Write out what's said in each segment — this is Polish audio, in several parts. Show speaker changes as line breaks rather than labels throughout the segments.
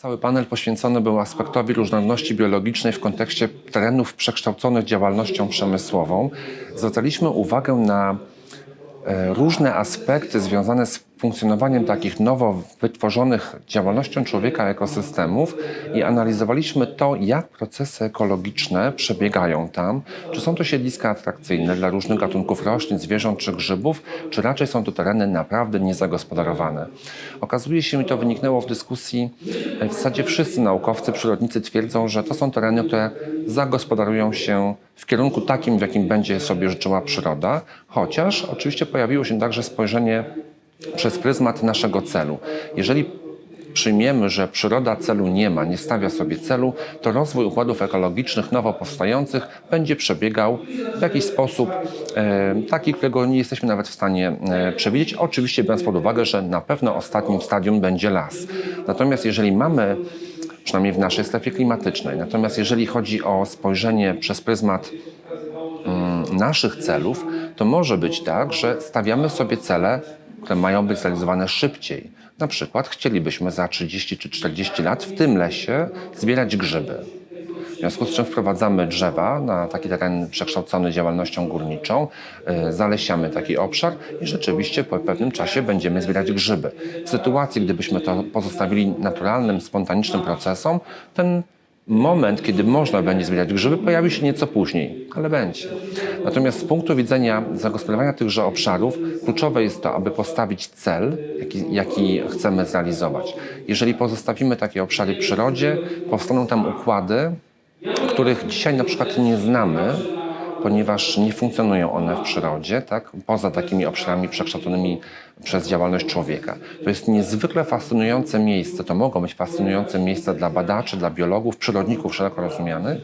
Cały panel poświęcony był aspektowi różnorodności biologicznej w kontekście terenów przekształconych działalnością przemysłową. Zwracaliśmy uwagę na e, różne aspekty związane z funkcjonowaniem takich nowo wytworzonych działalnością człowieka ekosystemów i analizowaliśmy to, jak procesy ekologiczne przebiegają tam, czy są to siedliska atrakcyjne dla różnych gatunków roślin, zwierząt czy grzybów, czy raczej są to tereny naprawdę niezagospodarowane. Okazuje się, i to wyniknęło w dyskusji, e, w zasadzie wszyscy naukowcy, przyrodnicy twierdzą, że to są tereny, które zagospodarują się w kierunku takim, w jakim będzie sobie życzyła przyroda, chociaż oczywiście pojawiło się także spojrzenie przez pryzmat naszego celu. Jeżeli przyjmiemy, że przyroda celu nie ma, nie stawia sobie celu, to rozwój układów ekologicznych nowo powstających będzie przebiegał w jakiś sposób e, taki, którego nie jesteśmy nawet w stanie e, przewidzieć. Oczywiście biorąc pod uwagę, że na pewno ostatnim stadium będzie las. Natomiast jeżeli mamy przynajmniej w naszej strefie klimatycznej. Natomiast jeżeli chodzi o spojrzenie przez pryzmat mm, naszych celów, to może być tak, że stawiamy sobie cele, które mają być zrealizowane szybciej. Na przykład chcielibyśmy za 30 czy 40 lat w tym lesie zbierać grzyby. W związku z czym wprowadzamy drzewa na taki teren przekształcony działalnością górniczą, y, zalesiamy taki obszar i rzeczywiście po pewnym czasie będziemy zbierać grzyby. W sytuacji, gdybyśmy to pozostawili naturalnym, spontanicznym procesom, ten moment, kiedy można będzie zbierać grzyby, pojawi się nieco później, ale będzie. Natomiast z punktu widzenia zagospodarowania tychże obszarów, kluczowe jest to, aby postawić cel, jaki, jaki chcemy zrealizować. Jeżeli pozostawimy takie obszary przyrodzie, powstaną tam układy, których dzisiaj na przykład nie znamy, ponieważ nie funkcjonują one w przyrodzie, tak? poza takimi obszarami przekształconymi przez działalność człowieka. To jest niezwykle fascynujące miejsce, to mogą być fascynujące miejsca dla badaczy, dla biologów, przyrodników szeroko rozumianych,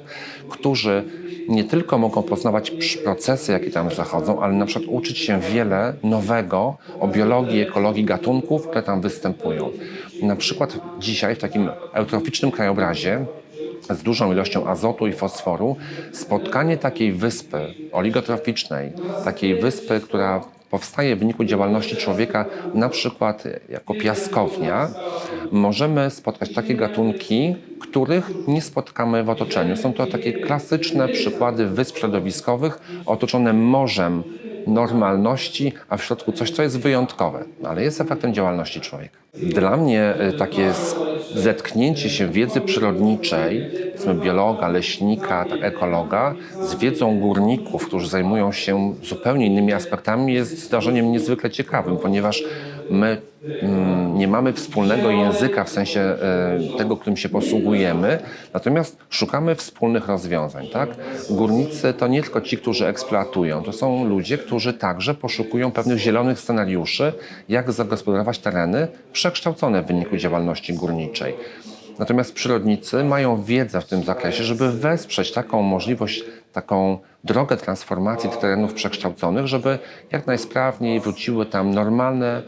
którzy nie tylko mogą poznawać procesy, jakie tam zachodzą, ale na przykład uczyć się wiele nowego o biologii, ekologii gatunków, które tam występują. Na przykład dzisiaj w takim eutroficznym krajobrazie z dużą ilością azotu i fosforu, spotkanie takiej wyspy oligotroficznej, takiej wyspy, która powstaje w wyniku działalności człowieka, na przykład jako piaskownia, możemy spotkać takie gatunki, których nie spotkamy w otoczeniu. Są to takie klasyczne przykłady wysp środowiskowych otoczone morzem normalności, a w środku coś, co jest wyjątkowe, ale jest efektem działalności człowieka. Dla mnie y, takie zetknięcie się wiedzy przyrodniczej, powiedzmy biologa, leśnika, tak, ekologa, z wiedzą górników, którzy zajmują się zupełnie innymi aspektami, jest zdarzeniem niezwykle ciekawym, ponieważ my mm, nie mamy wspólnego języka w sensie e, tego, którym się posługujemy, natomiast szukamy wspólnych rozwiązań. Tak? Górnicy to nie tylko ci, którzy eksploatują, to są ludzie, którzy także poszukują pewnych zielonych scenariuszy, jak zagospodarować tereny przekształcone w wyniku działalności górniczej. Natomiast przyrodnicy mają wiedzę w tym zakresie, żeby wesprzeć taką możliwość, taką drogę transformacji terenów przekształconych, żeby jak najsprawniej wróciły tam normalne,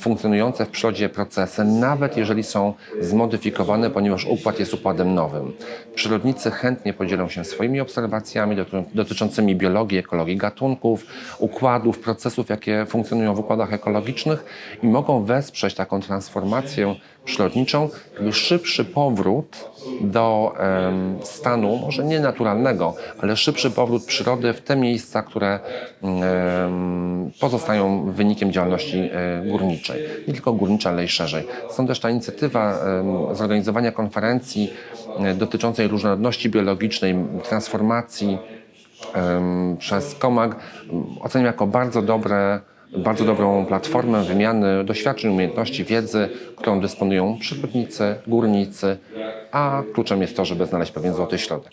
funkcjonujące w przyrodzie procesy, nawet jeżeli są zmodyfikowane, ponieważ układ jest układem nowym. Przyrodnicy chętnie podzielą się swoimi obserwacjami doty- dotyczącymi biologii, ekologii gatunków, układów, procesów, jakie funkcjonują w układach ekologicznych i mogą wesprzeć taką transformację przyrodniczą, jakby szybszy powrót do stanu, może nie naturalnego, ale szybszy powrót przyrody w te miejsca, które pozostają wynikiem działalności e, górniczej. Nie tylko górniczej, ale i szerzej. Stąd też ta inicjatywa zorganizowania konferencji e, dotyczącej różnorodności biologicznej, transformacji przez Komag oceniam jako bardzo dobre bardzo dobrą platformę wymiany doświadczeń, umiejętności, wiedzy, którą dysponują przyrodnicy, górnicy, a kluczem jest to, żeby znaleźć pewien złoty środek.